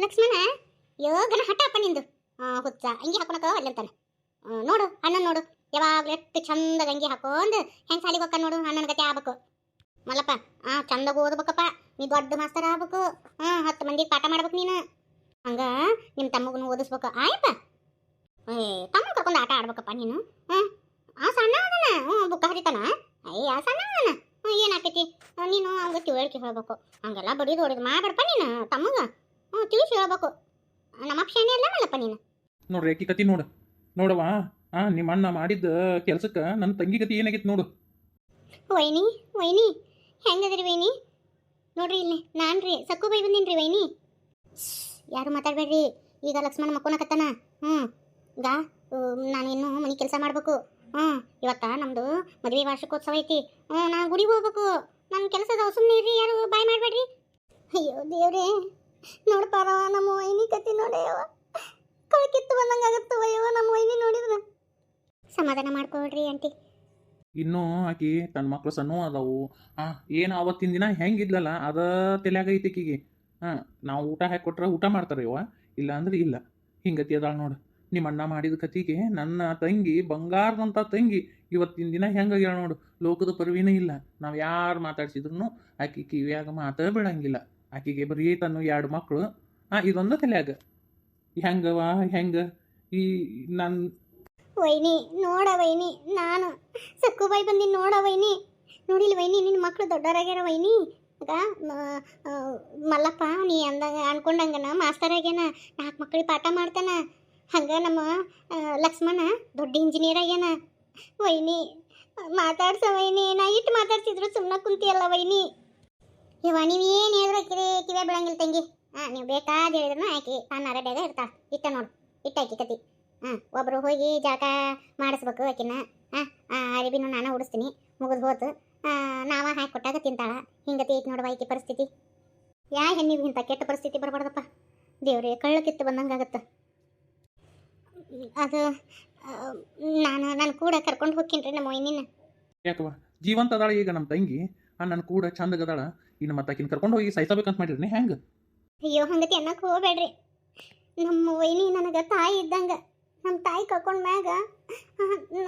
ಲಕ್ಷ್ಮಣ, ಯೋಗನ ಹಠಪ್ಪ ನಿಂದು. ಹುಚ್ಚ, ಅಂಗಿ ಹಾಕೊಳಕ ಅಲ್ಲಂತಾನೆ ನೋಡು, ಅಣ್ಣನ ನೋಡು. ಯಾವಾಗ್ಲೂ ಎಷ್ಟು ಚಂದಾಗ ಅಂಗಿ ಹಾಕೊಂಡು ಹೆಂಗ್ ಸಾಲಿಗೆ ಹೋಗ್ಕ ನೋಡು, ಅಣ್ಣನ ಗತಿ ಆಗ್ಬೇಕು. ಮಲ್ಲಪ್ಪ, ಆ, ಚಂದಾಗ ಓದ್ಬೇಕಪ್ಪ. ನೀ ದೊಡ್ಡ ಮಾಸ್ತರ್ ಆಗ್ಬೇಕು. ಹಾ ಹತ್ತು ಮಂದಿಗೆ ಪಾಠ ಮಾಡ್ಬೇಕು ನೀನು. ಹಂಗ ನಿಮ್ಮ ತಮ್ಮಗನು ಓದಿಸ್ಬೇಕು. ಆಯಪ್ಪ ಏ ತಮ್ಮ ಕರ್ಕೊಂಡು ಆಟ ಆಡ್ಬೇಕಪ್ಪ ನೀನು. ಹಾಂ ಆ ಸಣ್ಣ ಅದನ ಹ್ಞೂ ಬುಕ್ಕ ಹರಿತಾನ. ಅಯ್ಯ, ಆ ಸಣ್ಣ ಅದನ ಏನಾಕೈತಿ? ನೀನು ಹಂಗ ತಿಳುವಳಿಕೆ ಹೇಳ್ಬೇಕು. ಹಂಗೆಲ್ಲ ಬಡಿದು ಹೊಡೆದು ಮಾಡ್ಬೇಡಪ್ಪ ನೀನು, ತಮ್ಮಗ. ಹ್ಞೂ ತಿಳಿಸಿ ಹೇಳ್ಬೇಕು. ನಮ್ಮ ಅಕ್ಷನೇ ಇಲ್ಲ ಮಾಡಪ್ಪ ನೀನು. ನೋಡ್ರಿ ಅಕ್ಕಿ ಕತಿ ನೋಡು. ನೋಡವ್ವ ಆ ನಿಮ್ಮ ಅಣ್ಣ ಮಾಡಿದ್ದ ಕೆಲ್ಸಕ್ಕೆ ನನ್ನ ತಂಗಿ ಗತಿ ಏನಾಗಿತ್ತು ನೋಡು. ವೈನಿ ವೈನಿ ಹೆಂಗದ್ರಿ ವೈನಿ? ನೋಡ್ರಿ ಇಲ್ಲಿ ನಾನು ರೀ ಸಕ್ಕು ಬೈ ಬಂದೀನಿ ರೀ ವೈನಿ ಯಾರು ಮಾತಾಡಬೇಡ್ರಿ? ಈಗ ಲಕ್ಷ್ಮಣ ಮಕ್ಕೋನಕತ್ತಾನ ಹ್ಞೂ ಈಗ ನಾನೇನು ಮನೆ ಕೆಲಸ ಮಾಡಬೇಕು. ಹ್ಞೂ ಇವತ್ತ ನಮ್ಮದು ಮದುವೆ ವಾರ್ಷಿಕೋತ್ಸವ ಐತಿ. ಹ್ಞೂ ನಾನು ಗುಡಿಗೆ ಹೋಗ್ಬೇಕು. ನನ್ನ ಕೆಲಸದ ಸುಮ್ಮನೆ ಇರ್ರಿ ಯಾರು ಬಾಯ್ ಮಾಡಬೇಡ್ರಿ. ಅಯ್ಯೋ ದೇವ್ರೇ. ನೋಡ್ಪಾರ ನಮ್ಮ ವೈನಿ ಕತಿ ನೋಡಿ ಕಳಕಿತ್ತು ಬಂದಂಗೆ ಆಗುತ್ತವ ಅಯ್ಯೋ ನಮ್ಮ ವೈನಿ ನೋಡಿದ್ರ? ಸಮಾಧಾನ ಮಾಡ್ಕೊಳ್ರಿ ಆಂಟಿ. ಇನ್ನೂ ಆಕಿ ತನ್ನ ಮಕ್ಳು ಸಣ್ಣ ಅದಾವು. ಆ, ಏನು ಅವತ್ತಿನ ದಿನ ಹೆಂಗಿದ್ಲಲ್ಲ, ಅದ ತಲೆಯಾಗ ಐತಿ ಆಕಿಗೆ ಹಾಂ, ನಾವು ಊಟ ಹಾಕಿ ಕೊಟ್ರೆ ಊಟ ಮಾಡ್ತಾರೆ ಇವ ಇಲ್ಲ ಅಂದ್ರೆ ಇಲ್ಲ. ಹಿಂಗತಿ ಅದಾಳ ನೋಡು. ನಿಮ್ಮ ಅಣ್ಣ ಮಾಡಿದ ಕತಿಗೆ ನನ್ನ ತಂಗಿ ಬಂಗಾರದಂಥ ತಂಗಿ, ಇವತ್ತಿನ ದಿನ ಹೆಂಗಾಗ್ಯಾಳ ನೋಡು. ಲೋಕದ ಪರ್ವಿನೇ ಇಲ್ಲ. ನಾವು ಯಾರು ಮಾತಾಡ್ಸಿದ್ರು ಆಕಿ ಕಿವಿಯಾಗ ಮಾತಾಡ ಬಿಡಂಗಿಲ್ಲ ಆಕಿಗೆ ಬರೀ ತನ್ನ ಎರಡು ಮಕ್ಕಳು ಹಾಂ ಇದೊಂದು ತಲೆಯಾಗ. ಹೆಂಗವ ಹೆಂಗ? ಈ ನಾನು ವೈನಿ, ನೋಡ ವೈನಿ, ನಾನು ಸಕ್ಕುಬಾಯಿ ಬಂದಿನಿ ನೋಡ ವೈನಿ. ನೋಡಿಲ್ಲ ವೈನಿ ನಿನ್ನ ಮಕ್ಕಳು ದೊಡ್ಡವರಾಗ್ಯಾರ ವೈನಿ. ಅದ ಮಲ್ಲಪ್ಪ, ನೀ ಅಂದಾಗ, ಅನ್ಕೊಂಡಂಗನ, ಮಾಸ್ತರ್ ಆಗ್ಯಾನ ನಾಲ್ಕು ಮಕ್ಳಿಗೆ ಪಾಠ ಮಾಡ್ತಾನ. ಹಂಗ ನಮ್ಮ ಲಕ್ಷ್ಮಣ ದೊಡ್ಡ ಇಂಜಿನಿಯರ್ ಆಗ್ಯಾನ. ವೈನಿ, ಮಾತಾಡ್ಸ ವೈನಿ, ನಾ ಇಟ್ಟು ಮಾತಾಡ್ಸಿದ್ರು ಸುಮ್ಮನೆ ಕುಂತಿಯಲ್ಲ ವೈನಿ. ಇವ ನೀವು ಏನು ಹೇಳಿದ್ರು ಕಿವಿ ಬಿಡಂಗಿಲ್ಲ ತಂಗಿ. ಹಾಂ, ನೀವು ಬೇಕಾದ ಹೇಳಿದ್ರು ಆಕಿ ನಾನು ರೆಡಿಯಾಗ ಇರ್ತಾಳೆ ಇಟ್ಟ ನೋಡು. ಇಟ್ಟಾಕಿ ಕತಿ. ಹಾಂ ಒಬ್ಬರು ಹೋಗಿ ಜಾಕ ಮಾಡಿಸ್ಬೇಕು ಆಕಿನ. ಹಾಂ ಅರಿಬಿನೂ ನಾನು ಉಡಿಸ್ತೀನಿ. ಮುಗಿದು ಹೋತು. ನಾವ ಹಾಕಿ ಕೊಟ್ಟಾಗ ತಿಂತಾಳ. ಹಿಂಗತಿ ಐತಿ ನೋಡುವ ಐತಿ ಪರಿಸ್ಥಿತಿ. ಯಾ ಹೆಣ್ಣಿಗೆ ಇಂಥ ಕೆಟ್ಟ ಪರಿಸ್ಥಿತಿ ಬರಬಾರ್ದಪ್ಪ. ಕಳ್ಳ ಕಿತ್ತು ಬಂದಂಗಾಗತ್ತೆ ಅದು ನಾನು ನಾನು ಕೂಡ ಕರ್ಕೊಂಡು ಹೋಗ್ತೀನಿ ರೀ ನಮ್ಮ ಮೊಯ್ನಿನ ಯಾಕವ ಜೀವಂತ ಅದಾಳ ಈಗ ನಮ್ಮ ತಂಗಿ. ನನ್ನ ಕೂಡ ಚಂದಗ ಅದಾಳ ಇನ್ನು ಮತ್ತೆ ಆಕಿನ ಕರ್ಕೊಂಡು ಹೋಗಿ ಸಾಯ್ಸಬೇಕಂತ ಮಾಡಿರ್ನಿ ಹೆಂಗೆ? ಅಯ್ಯೋ, ಹಂಗತಿ ಅನ್ನಕ್ಕೆ ಹೋಗ್ಬೇಡ್ರಿ. ನಮ್ಮ ವೈನಿ ನನಗೆ ತಾಯಿ ಇದ್ದಂಗೆ. ನಮ್ಮ ತಾಯಿ ಕರ್ಕೊಂಡ್ ಮ್ಯಾಗ,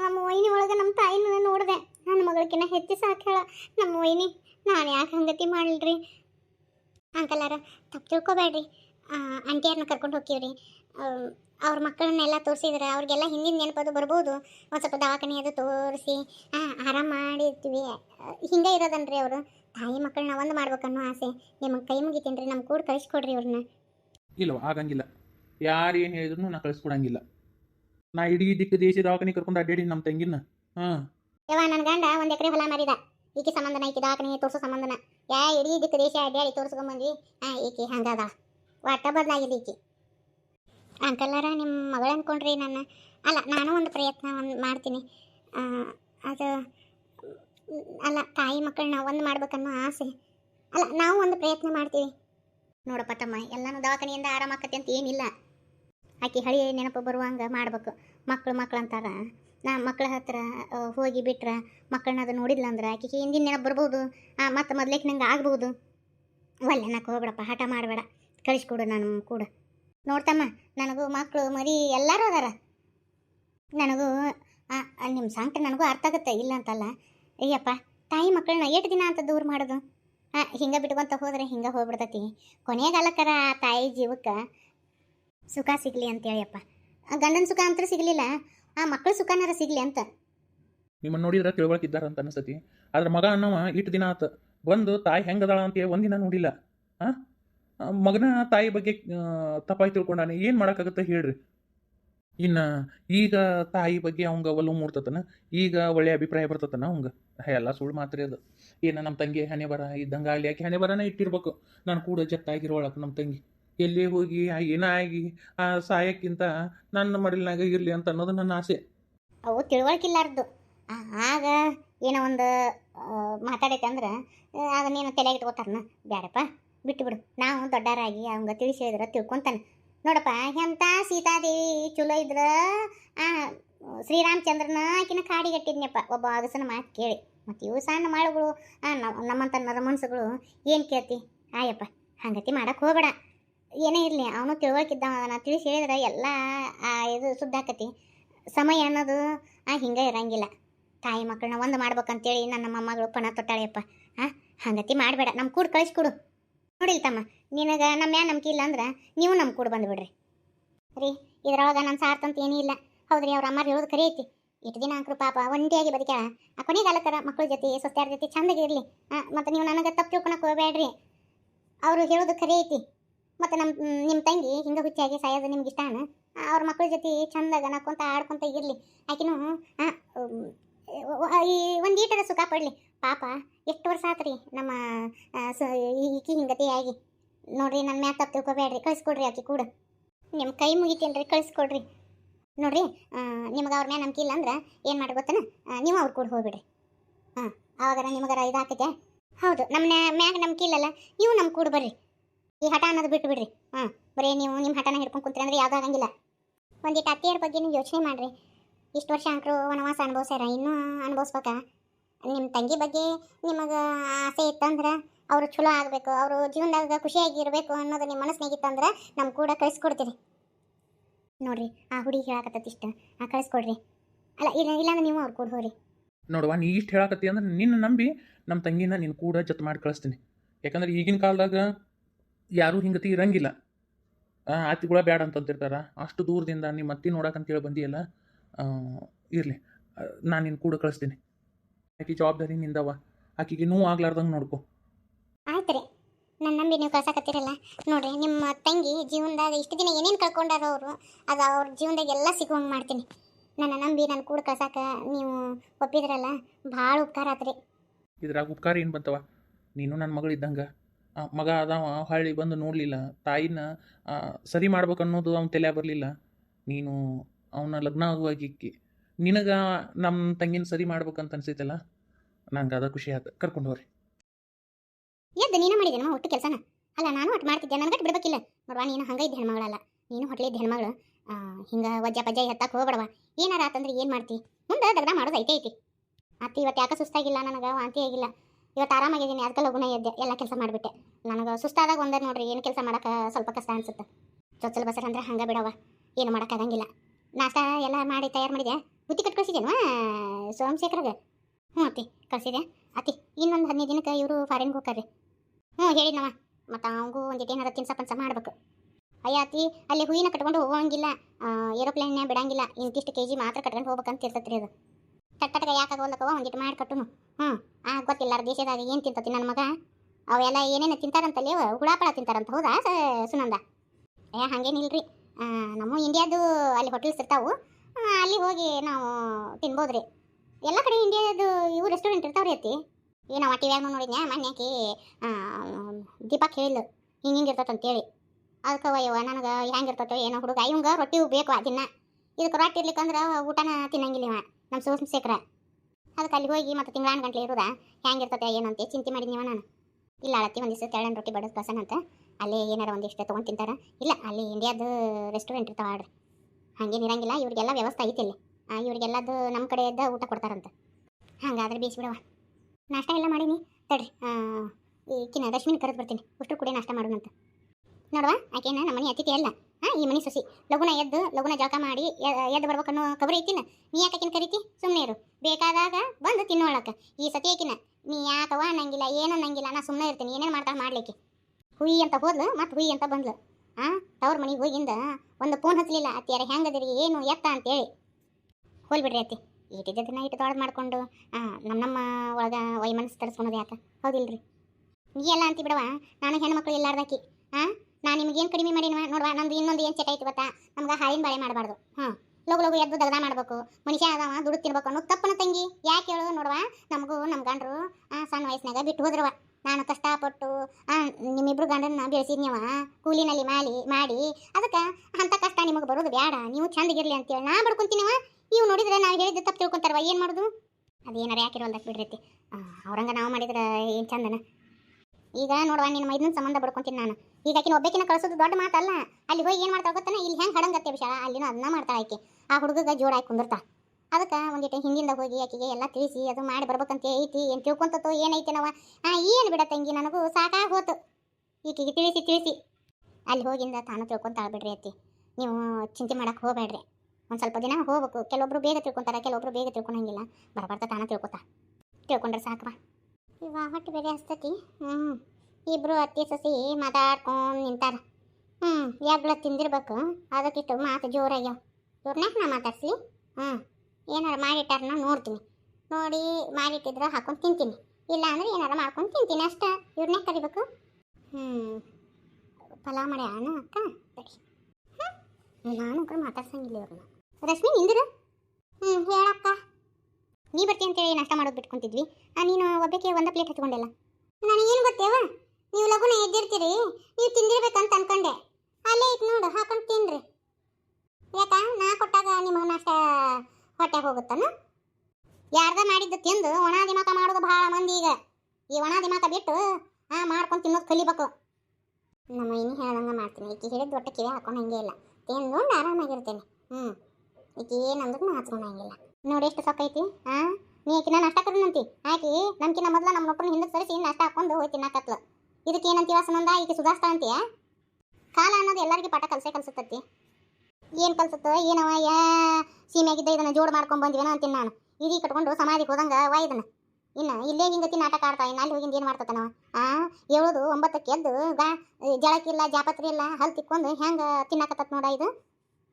ನಮ್ಮ ವೈನಿ ಒಳಗೆ ನಮ್ಮ ತಾಯಿನ ನೋಡಿದೆ. ನನ್ನ ಮಗಳಿಗಿನ್ನ ಹೆಚ್ಚು ಹೇಳ, ನಮ್ಮ ವೈನಿ, ನಾನು ಯಾಕೆ ಹಂಗತಿ ಮಾಡಲ್ರಿ? ಅಂಕಲಾರ ತಪ್ಪು ತಿಳ್ಕೊಬೇಡ್ರಿ. ಆಂಟಿಯರ್ನ ಕರ್ಕೊಂಡು ಹೋಗ್ತೀವ್ರಿ ಅವ್ರ ಮಕ್ಕಳನ್ನೆಲ್ಲ ತೋರಿಸಿದ್ರೆ ಅವ್ರಿಗೆಲ್ಲ ಹಿಂದಿನ ನೆನಪದು ಬರ್ಬೋದು. ಒಂದು ಸ್ವಲ್ಪ ದವಾಖಾನೆ ಅದು ತೋರಿಸಿ ಆರಾಮ ಮಾಡಿರ್ತೀವಿ ಹಿಂಗೆ ಇರೋದನ್ರಿ ಅವರು. ತಾಯಿ ಮಕ್ಕಳನ್ನ ಒಂದು ಮಾಡ್ಬೇಕನ್ನೋ ಆಸೆ ನಿಮ್ಮ ಕೈ ಮುಗಿತೀನಿ ರೀ ನಮ್ಮ ಕೂಡ ಕಳಿಸ್ಕೊಡ್ರಿ ಇವ್ರನ್ನ ಇಲ್ಲವ ಆಗಂಗಿಲ್ಲ. ಯಾರು ಏನು ಹೇಳಿದ್ರು ನಾ ಕಳಿಸ್ಕೊಡಂಗಿಲ್ಲ. ನಾ ಇಡೀ ದಿಕ್ಕ ದೇಶ ದವಾಖಾನೆ ಕರ್ಕೊಂಡು ಅಡ್ಡಾಡಿ ನಮ್ಮ ತಂಗಿನ. ಹಾಂ. ಯವ್ವ ನನ್ನ ಗಂಡ ಒಂದು ಎಕರೆ ಹೊಲ ಮಾರಿದ. ಈಕೆ ಸಂಬಂಧನ ಈಕೆ ದವಾಖಾನೆ ತೋರಿಸೋ ಸಂಬಂಧನ. ಯಾ ಇಡೀ ದಿಕ್ಕ ದೇಶ ಅಡ್ಡಾಡಿ ತೋರಿಸ್ಕೊಂಬಂದ್ವಿ ಹಾಂ ಈಕೆ ಹಂಗದ. ಒಟ್ಟ ಬದಲಾಗಿದೆ ಈಕೆ. ಅಂಕಲ್ಲರ ನಿಮ್ಮ ಮಗಳು ಅನ್ಕೊಂಡ್ರಿ ನನ್ನ. ಅಲ್ಲ ನಾನು ಒಂದು ಪ್ರಯತ್ನ ಒಂದು ಮಾಡ್ತೀನಿ. ಅದು ಅಲ್ಲ, ತಾಯಿ ಮಕ್ಕಳನ್ನ ಒಂದು ಮಾಡ್ಬೇಕನ್ನೋ ಆಸೆ. ಅಲ್ಲ, ನಾವು ಒಂದು ಪ್ರಯತ್ನ ಮಾಡ್ತೀವಿ. ನೋಡಪ್ಪ ತಮ್ಮ, ಎಲ್ಲನೂ ದವಾಖಾನೆಯಿಂದ ಆರಾಮಾಕತಿ ಅಂತ ಏನಿಲ್ಲ. ಆಕೆ ಹಳಿ ನೆನಪು ಬರುವಂಗೆ ಮಾಡ್ಬೇಕು. ಮಕ್ಕಳು ಮಕ್ಳು ಅಂತಾರ ನಾ ಮಕ್ಕಳ ಹತ್ರ ಹೋಗಿ ಬಿಟ್ರೆ ಮಕ್ಕಳನ್ನ ಅದು ನೋಡಿಲ್ಲ ಅಂದ್ರೆ ಆಕೆಗೆ ಹಿಂದಿನ ನೆನಪು ಬರ್ಬೋದು. ಮತ್ತು ಮೊದ್ಲೇಕ್ ನಂಗೆ ಆಗ್ಬೋದು. ಒಲ್ಲ ಅನ್ನಕ್ಕೆ ಹೋಗ್ಬೇಡಪ್ಪ, ಹಠ ಮಾಡಬೇಡ. ಕಳಿಸ್ಕೊಡು ನಾನು ಕೂಡ. ನೋಡ್ತಮ್ಮ ನನಗೂ ಮಕ್ಕಳು ಮರಿ ಎಲ್ಲರೂ ಅದಾರ. ನನಗೂ ನಿಮ್ಮ ಸಂಕಟ ನನಗೂ ಅರ್ಥ ಆಗುತ್ತೆ, ಇಲ್ಲ ಅಂತಲ್ಲ. ಅಯ್ಯಪ್ಪ, ತಾಯಿ ಮಕ್ಕಳನ್ನ ಎಷ್ಟು ದಿನ ಅಂತ ದೂರ ಮಾಡೋದು? ಹಾಂ ಹಿಂಗೆ ಬಿಟ್ಕೊಂತ ಹೋದ್ರೆ ಹಿಂಗೆ ಹೋಗ್ಬಿಡ್ತೈತಿ. ಕೊನೆಗಾಲಕ್ಕರ ಆ ತಾಯಿ ಜೀವಕ್ಕೆ ಸುಖ ಸಿಗಲಿ ಅಂತೇಳಿಯಪ್ಪ ಗಂಡನ ಸುಖ ಅಂತ ಸಿಗಲಿಲ್ಲ, ಆ ಮಕ್ಕಳ ಸುಖನಾರ ಸಿಗಲಿ ಅಂತ. ನಿಮ್ಮನ್ನು ನೋಡಿದ್ರೆ ತಿಳುವಳಿಕಿದ್ದಾರ ಅಂತ ಅನಿಸ್ತತಿ ಆದ್ರೆ ಮಗ ಅನ್ನವ ಇಟ್ಟು ದಿನ ಆತ. ಬಂದು ತಾಯಿ ಹೆಂಗದಾಳ ಅಂತ ಒಂದಿನ ನೋಡಿಲ್ಲ. ಹಾಂ ಮಗನ ತಾಯಿ ಬಗ್ಗೆ ತಪ್ಪಾಗಿ ತಿಳ್ಕೊಂಡಾನೆ. ಏನು ಮಾಡೋಕ್ಕಾಗತ್ತೆ ಹೇಳ್ರಿ. ಇನ್ನು ಈಗ ತಾಯಿ ಬಗ್ಗೆ ಅವಂಗ ಒಲವು ಮೂಡ್ತತನ, ಈಗ ಒಳ್ಳೆ ಅಭಿಪ್ರಾಯ ಬರ್ತತನ ಅವಂಗ. ಎಲ್ಲ ಸುಳ್ಳು ಮಾತ್ರ ಅದು. ಏನ ನಮ್ಮ ತಂಗಿ ಹಣೆ ಬರ ಇದ್ದಂಗೆ ಅಲ್ಲಿ ಯಾಕೆ ಹಣೆ ಬರನ ಇಟ್ಟಿರ್ಬೇಕು. ನಾನು ಕೂಡ ಜತ್ತಾಗಿರೋಳಕ್ಕೆ ನಮ್ಮ ತಂಗಿ. ಎಲ್ಲಿ ಹೋಗಿ ಏನಾಗಿ ಆಗಿ, ಆ ಸಾಯಕ್ಕಿಂತ ನನ್ನ ಮಡಿಲ್ನಾಗ ಇರಲಿ ಅಂತ ಅನ್ನೋದು ನನ್ನ ಆಸೆ. ಅವು ತಿಳುವಳಿಕಿಲ್ಲಾರ್ದು. ಆಗ ಏನೋ ಒಂದು ಮಾತಾಡೈತೆ ಅಂದ್ರೆ ಅದನ್ನೇನೋ ತಲೆಗೆ ಇಟ್ಕೋತಾರನ. ಬ್ಯಾಡಪ್ಪ ಬಿಟ್ಟು ಬಿಡು ನಾವು ದೊಡ್ಡರಾಗಿ ಅವಂಗ ತಿಳಿಸಿ ಹೇಳಿದ್ರೆ ತಿಳ್ಕೊಂತಾನೆ. ನೋಡಪ್ಪ ಎಂಥ ಸೀತಾದೇವಿ ಚಲೋ ಇದ್ರ? ಆ ಶ್ರೀರಾಮಚಂದ್ರನ ಆಕಿನ ಕಾಡಿಗಟ್ಟಿದ್ನಪ್ಪ ಒಬ್ಬ ಅಗಸನ ಮಾತು ಕೇಳಿ. ಮತ್ತು ಇವು ಸಣ್ಣ ಮಾಳುಗಳು ಆ, ನಮ್ಮ ನಮ್ಮಂಥ ನರಮನ್ಸುಗಳು ಏನು ಕೇಳ್ತಿ? ಆಯಪ್ಪ ಹಂಗತಿ ಮಾಡಕ್ಕೆ ಹೋಗಬೇಡ. ಏನೇ ಇರಲಿ ಅವನು ನಾನು ತಿಳಿಸಿ ಹೇಳಿದ್ರೆ ಎಲ್ಲ ಇದು ಸುದ್ದಾಕತಿ ಸಮಯ ಅನ್ನೋದು ಆ ಹಿಂಗೆ ಇರಂಗಿಲ್ಲ. ತಾಯಿ ಮಕ್ಕಳನ್ನ ಒಂದು ಮಾಡ್ಬೇಕಂತೇಳಿ ನನ್ನ ಮೊಮ್ಮಗಳು ಪಣ ತೊಟ್ಟಾಳೆಯಪ್ಪ. ಹಾಂ ಹಂಗತಿ ಮಾಡಬೇಡ. ನಮ್ಮ ಕೂಡ ಕಳಿಸ್ಕೊಡು ನೋಡಿಲ್ ತಮ್ಮ, ನಿನಗೆ ನಮ್ಮ ಮ್ಯಾ ನಂಬಿಕೆ ಇಲ್ಲ ಅಂದ್ರೆ ನೀವು ನಮ್ಮ ಕೂಡ ಬಂದುಬಿಡ್ರಿ. ರೀ, ಇದ್ರೊಳಗೆ ನನ್ನ ಸಾರ್ತಂತ ಏನೂ ಇಲ್ಲ. ಹೌದ್ರಿ, ಅವ್ರ ಅಮ್ಮಾರು ಹೇಳೋದು ಕರಿ ಐತಿ. ಇಟ್ಟು ದಿನ ಅಂಕರು ಪಾಪ ಒಂಟಿಯಾಗಿ ಬದುಕ್ಯಾಳ. ಆ ಕೊನೆಗಾಲಕ್ಕರ ಮಕ್ಕಳ ಜೊತೆ, ಸೊಸ್ತ್ಯಾರ ಜೊತೆ ಚಂದಾಗಿ ಇರಲಿ. ಮತ್ತು ನೀವು ನನಗೆ ತಪ್ಪು ತಿಳ್ಕೊಳಕ್ಕೆ ಹೋಗಬೇಡ್ರಿ ಅವರು ಹೇಳೋದು ಕರಿ ಐತಿ. ಮತ್ತು ನಮ್ಮ ನಿಮ್ಮ ತಂಗಿ ಹಿಂಗೆ ಹುಚ್ಚಾಗಿ ಸಾಯೋದು ನಿಮ್ಗೆ ಇಷ್ಟಾನ? ಅವ್ರ ಮಕ್ಕಳ ಜೊತೆ ಚಂದಾಗ ನಕ್ಕೊಂತ ಆಡ್ಕೊಂತ ಇರಲಿ. ಆಕಿನೂ ಈ ಒಂದು ಈಟರ ಸುಖ ಪಡಲಿ. ಪಾಪ, ಎಷ್ಟು ವರ್ಷ ಆತ್ರಿ ನಮ್ಮ ಈಕಿ ಹಿಂಗತಿ ಆಗಿ. ನೋಡ್ರಿ ನನ್ನ ಮ್ಯಾಕ್ ತಪ್ಪು ತಿಳ್ಕೊಬೇಡ್ರಿ, ಕಳಿಸ್ಕೊಡ್ರಿ ಆಕಿ ಕೂಡ. ನಿಮ್ಮ ಕೈ ಮುಗಿತೇನ್ರಿ, ಕಳಿಸ್ಕೊಡ್ರಿ. ನೋಡ್ರಿ ನಿಮ್ಗೆ ಅವ್ರ ಮ್ಯಾಗ ನಂಬಿಕೆ ಇಲ್ಲ ಅಂದ್ರೆ ಏನು ಮಾಡಿ ಗೊತ್ತನ? ನೀವು ಅವ್ರು ಕೂಡ ಹೋಗ್ಬಿಡ್ರಿ. ಹಾಂ ನಿಮಗೆ ನಿಮಗಾರ ಇದಾಕೈತೆ? ಹೌದು ನಮ್ಮ ಮ್ಯಾಗ ನಂಬಿಕೆ ಇಲ್ಲಲ್ಲ ನೀವು ನಮ್ಮ ಕೂಡ ಬರ್ರಿ. ಈ ಹಠ ಅನ್ನೋದು ಬಿಟ್ಟು ಬಿಡ್ರಿ ಹಾಂ, ಬರೀ ನೀವು ನಿಮ್ಮ ಹಠನ ಹಿಡ್ಕೊಂಡು ಕುಂತ್ರಿ ಅಂದ್ರೆ ಯಾವುದೂ ಆಗಂಗಿಲ್ಲ. ಒಂದಿಟ್ಟು ಅತ್ತೆಯರ ಬಗ್ಗೆ ಯೋಚನೆ ಮಾಡಿರಿ. ಇಷ್ಟು ವರ್ಷ ಅಂಕರು ವನವಾಸ ಅನುಭವಿಸ್ಯಾರ, ಇನ್ನೂ ಅನುಭವಿಸ್ಬೇಕಾ? ನಿಮ್ಮ ತಂಗಿ ಬಗ್ಗೆ ನಿಮಗೆ ಆಸೆ ಇತ್ತಂದ್ರೆ ಅವರು ಚಲೋ ಆಗಬೇಕು, ಅವರು ಜೀವನದಾಗ ಖುಷಿಯಾಗಿರಬೇಕು ಅನ್ನೋದು ನಿಮ್ಮ ಮನಸ್ಸಿನಾಗಿತ್ತಂದ್ರೆ ನಮ್ಮ ಕೂಡ ಕಳಿಸ್ಕೊಡ್ತೀರಿ. ನೋಡ್ರಿ, ಆ ಹುಡುಗಿ ಹೇಳಕತ್ತೈತಿ ಇಷ್ಟ, ಆ ಕಳಿಸ್ಕೊಡ್ರಿ. ಅಲ್ಲ, ಇಲ್ಲ, ಇಲ್ಲಾಂದ್ರೆ ನೀವು ಅವ್ರು ಕೂಡ ಹೋಗ್ರಿ. ನೋಡುವ, ನೀ ಇಷ್ಟು ಹೇಳಕತ್ತಿ ಅಂದ್ರೆ ನಿನ್ನ ನಂಬಿ ನಮ್ಮ ತಂಗಿನ ನಿನ್ನ ಕೂಡ ಜೊತೆ ಮಾಡಿ ಕಳಿಸ್ತೀನಿ. ಯಾಕಂದ್ರೆ ಈಗಿನ ಕಾಲದಾಗ ಯಾರೂ ಹಿಂಗತಿ ಇರಂಗಿಲ್ಲ. ಆತಿಗಳ ಬ್ಯಾಡ ಅಂತಂತಿರ್ತಾರ. ಅಷ್ಟು ದೂರದಿಂದ ನಿಮ್ಮ ಅತ್ತಿ ನೋಡಕ್ಕಂತೇಳಿ ಬಂದಿಯಲ್ಲ ಇರಲಿ ನಾನು ನಿನ್ನ ಕೂಡ ಕಳಿಸ್ತೀನಿ. ಆಕೆ ಜವಾಬ್ದಾರಿ ನಿಂದವ ಆಕೆಗೆ ನೋವು ಆಗ್ಲಾರ್ದಂಗೆ ನೋಡ್ಕೊ. ಆಯ್ತು ರೀ. ನನ್ನ ನಂಬಿ ನೀವು ಕಳ್ಸಕತ್ತೀರಲ್ಲ. ನೋಡ್ರಿ ನಿಮ್ಮ ತಂಗಿ ಜೀವನದಾಗ ಇಷ್ಟು ದಿನ ಏನೇನು ಕಳ್ಕೊಂಡಾರ ಅವರು ಅದು ಅವ್ರ ಜೀವನದಾಗ ಎಲ್ಲ ಸಿಗುವಂಗೆ ಮಾಡ್ತೀನಿ. ನನ್ನ ನಂಬಿ ನಾನು ಕೂಡ ಕಳ್ಸಾಕ ನೀವು ಒಪ್ಪಿದ್ರಲ್ಲ ಭಾಳ ಉಪಕಾರ ಆತ್ರಿ ಇದ್ರಾಗ ಉಪಕಾರ ಏನು ಬಂತವ? ನೀನು ನನ್ನ ಮಗಳಿದ್ದಂಗೆ ಮಗ ಅದಾವ ಹಳ್ಳಿ ಬಂದು ನೋಡಲಿಲ್ಲ. ತಾಯಿನ ಸರಿ ಮಾಡ್ಬೇಕು ಅನ್ನೋದು ಅವ್ನ ತಲೆ ಬರಲಿಲ್ಲ. ನೀನು ಅವನ ಲಗ್ನ ಆಗುವಾಗಿಕ್ಕಿ ನಿನಗೆ ನಮ್ಮ ತಂಗಿನ ಸರಿ ಮಾಡ್ಬೇಕಂತ ಅನ್ಸೈತಲ್ಲ, ನಂಗೆ ಅದ ಖುಷಿ ಆಯ್ತು ಕರ್ಕೊಂಡು ಹೋಗ್ರಿ ಎದ್ದು ನೀನು ಮಾಡಿದ್ದೇನಮ್ಮ ಒಟ್ಟು ಕೆಲಸನ? ಅಲ್ಲ, ನಾನು ಒಟ್ಟು ಮಾಡ್ತಿದ್ದೆ ನನಗಟ್ಟು ಬಿಡ್ಬೇಕಿಲ್ಲ. ನೋಡುವ, ನೀನು ಹಂಗೆ ಇದ್ದ ಹೆಣ್ಮಗಳಲ್ಲ ನೀನು ಹೊಟ್ಲಿದ್ದ ಹೆಣ್ಮಗಳು. ಹಿಂಗೆ ವಜ್ಜ ಪಜ್ಜ ಎತ್ತಕ್ಕೆ ಹೋಗ್ಬೇಡವ. ಏನಾರ ಆತಂದ್ರೆ ಏನು ಮಾಡ್ತಿ? ಮುಂದೆ ದಗ್ದ ಮಾಡೋದು ಐತೆ ಐತಿ. ಅತ್ತಿ ಇವತ್ತು ಯಾಕೆ ಸುಸ್ತಾಗಿಲ್ಲ? ನನಗೆ ವಾಂತಿ ಆಗಿಲ್ಲ. ಇವತ್ತು ಆರಾಮಾಗಿದ್ದೀನಿ ಅದಕ್ಕೆ ಲಗುಣ ಎದ್ದೆ. ಎಲ್ಲ ಕೆಲಸ ಮಾಡಿಬಿಟ್ಟೆ. ನನಗೆ ಸುಸ್ತಾದಾಗ ಒಂದೇ ನೋಡ್ರಿ, ಏನು ಕೆಲಸ ಮಾಡೋಕೆ ಸ್ವಲ್ಪ ಕಷ್ಟ ಅನ್ಸುತ್ತೆ. ಚೊಚ್ಚಲು ಬಸರ ಅಂದ್ರೆ ಹಂಗೆ ಬಿಡವ ಏನು ಮಾಡೋಕ್ಕಾಗಂಗಿಲ್ಲ ನಾಷ್ಟ ಎಲ್ಲ ಮಾಡಿ ತಯಾರು ಮಾಡಿದೆ ಬುತ್ತಿ ಕಟ್ ಕಳಿಸಿದ್ದೇನವ ಸೋಮಶೇಖರ್ಗೆ? ಹ್ಞೂ ಅತ್ತಿ ಕಳಿಸಿದೆ ಅತ್ತಿ, ಇನ್ನೊಂದು ಹದಿನೈದು ದಿನಕ್ಕೆ ಇವರು ಫಾರಿನ್ಗೆ ಹೋಗ್ತಾರೆ. ಹ್ಞೂ, ಹೇಳಿದ್ನವ. ಮತ್ತು ಅವಂಗೂ ಒಂದಿಟ್ಟು ಏನಾರ ತಿನ್ಸ ಪನ್ಸ ಮಾಡ್ಬೇಕು. ಅಯ್ಯ ಅತ್ತಿ, ಅಲ್ಲಿ ಹೂವಿನ ಕಟ್ಕೊಂಡು ಹೋಗಂಗಿಲ್ಲ. ಏರೋಪ್ಲೇನ್ನೇ ಬಿಡಂಗಿಲ್ಲ. ಇಂತಿಷ್ಟು ಕೆ ಜಿ ಮಾತ್ರ ಕಟ್ಕೊಂಡು ಹೋಗ್ಬೇಕಂತ ರೀ ಅದು. ಟಟ್ಟಟಗ ಯಾಕೆ ಆಗೋಲ್ಲಕವ ಒಂದಿಟ್ಟು ಮಾಡಿ ಕಟ್ಟುನು ಹ್ಞೂ, ಆ ಗೊತ್ತಿಲ್ಲ ದೇಶದಾಗ ಏನು ತಿಂತತಿ ನನ್ನ ಮಗ? ಅವೆಲ್ಲ ಏನೇನು ತಿಂತಾರಂತಲ್ಲಿ ಹುಳಾಪಳ ತಿಂತಾರಂತ, ಹೌದಾ ಸುನಂದ? ಅಯ್ಯ ಹಾಗೇನಿಲ್ಲ ರೀ ನಮ್ಮ ಇಂಡಿಯಾದು ಅಲ್ಲಿ ಹೋಟೆಲ್ಸ್ ಇರ್ತಾವು. ಅಲ್ಲಿ ಹೋಗಿ ನಾವು ತಿನ್ಬೋದ್ರಿ. ಎಲ್ಲ ಕಡೆ ಇಂಡಿಯಾದು ಇವು ರೆಸ್ಟೋರೆಂಟ್ ಇರ್ತಾವ್ರಿ ಅತ್ತಿ. ಏನೋ ಟಿ ವ್ಯಾಗ ನೋಡಿದ್ನ ಮನ್ಯಾಕಿ ದೀಪಕ್ಕೆ ಹೇಳಿದ್ಲು. ಹಿಂಗೆ ಹಿಂಗೆ ಇರ್ತೈತೆ ಅಂತೇಳಿ. ಅದಕ್ಕೆ ಅಯ್ಯವ ನನಗೆ ಹೆಂಗೆ ಇರ್ತೈತೆ ಏನೋ ಹುಡುಗ. ಇವಂಗ ರೊಟ್ಟಿ ಬೇಕು ಆ ದಿನ. ಇದಕ್ಕೆ ರೊಟ್ಟಿ ಇರ್ಲಿಕ್ಕಂದ್ರೆ ಊಟನ ತಿನ್ನಂಗಿಲ್ಲ ಇವ ನಮ್ಮ ಸೋಮಶೇಖರ ಅದಕ್ಕೆ ಅಲ್ಲಿ ಹೋಗಿ ಮತ್ತೆ ತಿಂಗಳಾನು ಗಂಟ್ಲೆ ಇರೋದ? ಹೆಂಗೆ ಇರ್ತೈತೆ ಏನು ಅಂತ ಚಿಂತೆ ಮಾಡಿದ್ನಿವ ನಾನು. ಇಲ್ಲ ಅಳತಿ ಒಂದು ದಿವಸ ತೆಳ್ಳನ ರೊಟ್ಟಿ ಕಸನ ಅಂತ. ಅಲ್ಲಿ ಏನಾರ ಒಂದಿಷ್ಟು ತೊಗೊಂಡು ತಿಂತಾರ. ಇಲ್ಲ, ಅಲ್ಲಿ ಇಂಡಿಯಾದ ರೆಸ್ಟೋರೆಂಟ್ ಇರ್ತಾವ ಆಡ್ರಿ ಹಂಗೇನು ಇರಂಗಿಲ್ಲ ಇವ್ರಿಗೆಲ್ಲ ವ್ಯವಸ್ಥೆ ಐತಿ ಇಲ್ಲಿ. ಆ, ಇವ್ರಿಗೆಲ್ಲದು ನಮ್ಮ ಇದ್ದ ಊಟ ಕೊಡ್ತಾರಂತ. ಹಂಗಾದ್ರೆ ಬೀಸ್ ಬಿಡವ ನಾಷ್ಟ ಎಲ್ಲ ಮಾಡೀನಿ ತಡ್ರಿ. ಈಕಿನ ರಶ್ಮಿನ ಕರೆದು ಬರ್ತೀನಿ. ಅಷ್ಟು ಕೂಡ ನಾಷ್ಟ ಮಾಡೋಣಂತ ನೋಡುವ ಆಕೆನ ನಮ್ಮ ಮನೆ ಅತಿಥಿ ಅಲ್ಲ. ಹಾಂ ಈ ಮನೆ ಸೊಸಿ. ಲಗುನ ಎದ್ದು ಲಗುನ ಜಳಕ ಮಾಡಿ ಎದ್ದು ಬರ್ಬೇಕನ್ನೋ ಕಬರಿ ಐತಿನ? ನೀ ಯಾಕೆ ಆಕಿನ ಕರಿತಿ? ಸುಮ್ಮನೆ ಇರು. ಬೇಕಾದಾಗ ಬಂದು ತಿನ್ನೋಳಕ. ಈ ಸತಿ ಆಕಿನ ನೀ ಯಾಕವ ಅನ್ನಂಗಿಲ್ಲ ಏನು ಅನ್ನಂಗಿಲ್ಲ ನಾ ಸುಮ್ಮನೆ ಇರ್ತೀನಿ ಏನೇನು ಮಾಡ್ತಾ ಮಾಡ್ಲಿಕ್ಕೆ ಹುಯಿ ಅಂತ ಹೋದ್ಲು ಮತ್ತು ಹುಯಿ ಅಂತ ಬಂದ್ಲು. ಹಾಂ ತವ್ರ ಮನೆಗೆ ಹೋಗಿಂದ ಒಂದು ಫೋನ್ ಹಚ್ಚಲಿಲ್ಲ ಅತ್ತಿಯಾರ ಹೆಂಗದಿರಿ ಏನು ಎತ್ತ ಅಂತೇಳಿ. ಹೋಲ್ಬಿಡ್ರಿ ಅತ್ತಿ. ಇಟ್ಟಿದ್ದನ್ನ ಇಟ್ಟು ದೊಡ್ಡ ಮಾಡ್ಕೊಂಡು ನಮ್ಮ ನಮ್ಮ ಒಳಗೆ ಮನಸ್ಸು ತರಿಸ್ಕೊಳೋದು ಯಾಕೆ ಹೌದಿಲ್ರಿ. ನೀ ಎಲ್ಲ ಅಂತಿ ಬಿಡವ ನಾನು ಹೆಣ್ಮಕ್ಳು ಇಲ್ಲಾರ್ದಾಕಿ ಹಾಂ ನಾನು ನಿಮಗೇನು ಕಡಿಮೆ ಮಾಡಿನವ? ನೋಡುವ, ನಂದು ಇನ್ನೊಂದು ಏನು ಚಟ ಐತಿ ಗೊತ್ತಾ? ನಮ್ಗೆ ಹಾಲಿನ ಬಾಳೆ ಮಾಡಬಾರ್ದು. ಹಾಂ. ಲಗು ಲಗು ಎದ್ದು ದಗದ ಮಾಡಬೇಕು. ಮನುಷ್ಯ ಅದಾವ ದುಡ್ಡು ತಿನ್ಬೇಕು ಅನ್ನೋ ತಪ್ಪನ ತಂಗಿ. ಯಾಕೆ ಹೇಳು ನೋಡುವ? ನಮಗೂ ನಮ್ಮ ಗಂಡರು ಸಣ್ಣ ವಯಸ್ಸಿನಾಗ ಬಿಟ್ಟು ಹೋದ್ರವ. ನಾನು ಕಷ್ಟಪಟ್ಟು ನಿಮ್ಮಿಬ್ರು ಗಂಡನ್ನ ಬೆಳೆಸಿದ್ನವ? ಕೂಲಿನಲ್ಲಿ ಮಾಲಿ, ಮಾಡಿ. ಅದಕ್ಕೆ ಅಂಥ ಕಷ್ಟ ನಿಮಗೆ ಬರೋದು ಬೇಡ ನೀವು ಚಂದಗಿರ್ಲಿ ಅಂತೇಳಿ ನಾ ಬಡ್ಕೊಂತೀನವ? ಇವು ನೋಡಿದ್ರೆ ನಾವು ಹೇಳಿದ್ದು ತಪ್ಪು ತಿಳ್ಕೊಂತಾರವ. ಏನು ಮಾಡೋದು? ಅದೇನಾರ ಯಾಕಿರೋಲ್ದಕ್ಕೆ ಬಿಡ್ರೈತಿ? ಅವ್ರಂಗೆ ನಾವು ಮಾಡಿದ್ರೆ ಏನು ಚಂದನ? ಈಗ ನೋಡುವ ನಿನ್ನ ಮೈದನ ಸಂಬಂಧ ಬಡ್ಕೊಂತೀನಿ ನಾನು. ಈಗ ಆಕಿನ ಒಬ್ಬಾಕಿನ ಕಳಿಸೋದು ದೊಡ್ಡ ಮಾತಲ್ಲ. ಅಲ್ಲಿ ಹೋಗಿ ಏನು ಮಾಡ್ತಾ ಗೊತ್ತಾನೆ? ಇಲ್ಲಿ ಹೆಂಗೆ ಹಡಂಗತ್ತೆ ವಿಷಯ ಅಲ್ಲಿನೂ ಅದನ್ನ ಮಾಡ್ತಾಳೆ ಆಕೆ. ಆ ಹುಡುಗಗ ಜೋಡಾಗಿ ಕುಂದಿರ್ತಾ ಅದಕ್ಕೆ ಒಂದಿಟ್ಟು ಹಿಂದಿಂದ ಹೋಗಿ ಆಕೆಗೆ ಎಲ್ಲ ತಿಳಿಸಿ ಅದು ಮಾಡಿ ಬರ್ಬೇಕಂತ ಐತಿ, ಏನು ತಿಳ್ಕೊಂತತೋ ಏನೈತಿ ನಾವು? ಹಾಂ, ಏನು ಬಿಡ ತಂಗಿ, ನನಗೂ ಸಾಕಾಗಿ ಹೋತು ಈಕೆಗೆ ತಿಳಿಸಿ ತಿಳಿಸಿ. ಅಲ್ಲಿ ಹೋಗಿಂದ ತಾನು ತಿಳ್ಕೊಂತಾಳ ಬಿಡ್ರಿ ಅತ್ತಿ. ನೀವು ಚಿಂತೆ ಮಾಡಕ್ಕೆ ಹೋಗಬೇಡ್ರಿ. ಒಂದು ಸ್ವಲ್ಪ ದಿನ ಹೋಗ್ಬೇಕು. ಕೆಲವೊಬ್ರು ಬೇಗ ತಿಳ್ಕೊತಾರೆ, ಕೆಲವೊಬ್ರು ಬೇಗ ತಿಳ್ಕೊಳಂಗಿಲ್ಲ. ಬರಬಾರ್ದ ತಾನ ತಿಳ್ಕೊತಾ. ತಿಳ್ಕೊಂಡ್ರೆ ಸಾಕು ಬಾ ಇವಾಗ ಹೊಟ್ಟೆ ಬೇರೆ ಹಸ್ತತಿ. ಹ್ಞೂ ಇಬ್ಬರು ಅತ್ತಿ ಸಸಿ ಮಾತಾಡ್ಕೊಂಡು ನಿಂತಾರ. ಹ್ಞೂ ಯಾಗ್ಲ ತಿಂದಿರ್ಬೇಕು? ಅದಕ್ಕಿಟ್ಟು ಮಾತು ಜೋರಾಗ್ಯಾವ. ಇವ್ರನ್ನ ನಾ ಮಾತಾಡ್ಸಿ? ಹ್ಞೂ ಏನಾರು ಮಾಡಿಟ್ಟಾರನ್ನ ನೋಡ್ತೀನಿ. ನೋಡಿ ಮಾಡಿಟ್ಟಿದ್ರೆ ಹಾಕೊಂಡು ತಿಂತೀನಿ. ಇಲ್ಲ ಅಂದರೆ ಏನಾರು ಮಾಡ್ಕೊಂಡು ತಿಂತೀನಿ ಅಷ್ಟೇ. ಇವ್ರನ್ನೇ ಕರಿಬೇಕು? ಹ್ಞೂ ಪಲಾವ್ ಮಾಡ್ಯಾಣ ಅಕ್ಕ? ಸರಿ. ಹ್ಞೂ ನಾನು ಕೂಡ ಮಾತಾಡ್ಸಂಗಿಲ್ಲ ಇವ್ರನ್ನ. ರಶ್ಮಿ, ನಿಂದಿರು? ಹ್ಞೂ ಹೇಳಕ್ಕ. ನೀ ಬರ್ತಿ ಅಂತೇಳಿ ನಾಷ್ಟ ಮಾಡೋದು ಬಿಟ್ಕೊಂತಿದ್ವಿ. ನೀನು ಒಬ್ಬಕ್ಕೆ ಒಂದು ಪ್ಲೇಟ್ ಹಚ್ಕೊಂಡೆಲ್ಲ ನನಗೇನು ಗೊತ್ತೇವ? ನೀವು ಲಗುನ ಎದ್ದಿರ್ತೀರಿ. ನೀವು ತಿಂದಿರ್ಬೇಕಂತ ಅನ್ಕೊಂಡೆ. ಅಲ್ಲೇ ಐತೆ ನೋಡು, ಹಾಕೊಂಡು ತಿನ್ರಿ. ಯಾಕ? ನಾ ಕೊಟ್ಟಾಗ ನಿಮ್ಮ ನಾಷ್ಟ ಹೊಟ್ಟೆ ಹೋಗುತ್ತನ ಯಾರ್ದ ಮಾಡಿದ್ದು ತಿಂದು ಒಣ ದಿಮಾಕ ಮಾಡೋದು ಭಾಳ ಮಂದಿ ಈಗ. ಈ ಒಣ ದಿಮಾಕ ಬಿಟ್ಟು, ಆ, ಮಾಡ್ಕೊಂಡು ತಿನ್ನೋದು ಕಲಿಬೇಕು. ನಮ್ಮ ಇನ್ನು ಹೇಳ್ದಂಗೆ ಮಾಡ್ತೀನಿ. ಈಕಿ ಹಿಡಿದು ಒಟ್ಟು ಕಿವಿ ಹಾಕೊಂಡಂಗೆ ಇಲ್ಲ. ತಿಂದು ಆರಾಮಾಗಿರ್ತೇನೆ. ಹ್ಞೂ ಈಕಿ ಏನಂದ್ರೂ ನಾ ಹಚ್ಕೊಂಡಂಗಿಲ್ಲ ನೋಡಿ ಎಷ್ಟು ಸೊಕ್ಕೈತಿ ಹಾಂ ನೀ ಆಕಿನ ನಾಷ್ಟ ಕರ್ನಂತಿ ಆಕಿ ನಮ್ಕಿನ ಮೊದಲು ನಮ್ಮ ನೋಡ್ಕೊಂಡು ಹಿಂದಕ್ಕೆ ಸರಿಸಿ ನಾಷ್ಟ ಹಾಕೊಂಡು ಹೋಗಿ ತಿನ್ನಕತ್ಲ. ಇದಕ್ಕೆ ಏನಂತೀವ ಸಂಬಂಧ? ಈಕೆ ಸುಧಾರಿಸ್ತಾ ಅಂತೀಯ ಕಾಲ ಅನ್ನೋದು ಎಲ್ಲರಿಗೂ ಪಾಠ ಕಲ್ಸೇ ಕಲ್ಸುತ್ತತಿ. ಏನು ಕಲ್ಸುತ್ತೋ? ಏನವ? ಯಾ ಸೀಮೆಯಾಗಿದ್ದ ಇದನ್ನು ಜೋಡ್ ಮಾಡ್ಕೊಂಡ್ ಬಂದ್ವೇನೋ ಅಂತೀನಿ ನಾನು. ಇಡೀ ಕಟ್ಕೊಂಡು ಸಮಾಧಿಗೆ ಹೋದಂಗೆ ವಾ ಇದನ್ನು. ಇನ್ನ ಇಲ್ಲೇ ಹಿಂಗತಿ ನಾಟಕ ಆಡ್ತಾ ಇನ್ನ ಅಲ್ಲಿ ಹೋಗಿಂದ ಏನು ಮಾಡ್ತಾನವ ಆ, ಏಳೋದು ಒಂಬತ್ತಕ್ಕೆ ಎದ್ದು ಗಾ ಜಳಕ್ಕಿಲ್ಲ ಜಾಪತ್ರಿ ಇಲ್ಲ, ಹಲ್ ತಿಕ್ಕೊಂಡು ಹೆಂಗ ತಿನ್ನಕತ್ತತ್ ನೋಡ ಇದು?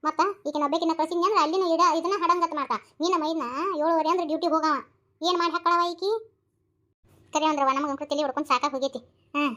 ಮತ್ತು ಈಗ ಒಬ್ಬಕಿನ ಬೇಕಿನ ಕಳ್ಸಿದ್ನಿ ಅಂದ್ರೆ ಅಲ್ಲಿನ ಇಡ, ಇದನ್ನ ಹಡಂಗತ್ ಮಾಡ್ತಾ. ನೀನ ಮೈನ ಏಳುವರೆ ಅಂದ್ರೆ ಡ್ಯೂಟಿ ಹೋಗವ. ಏನು ಮಾಡಿ ಹಾಕಳವ ಈಕಿ? ಕರೆ ಅಂದ್ರವ ನಮಗೆ ತಲೆ ಹೊಡ್ಕೊಂಡು ಸಾಕಾಗಿ ಹೋಗೈತಿ. ಹಾಂ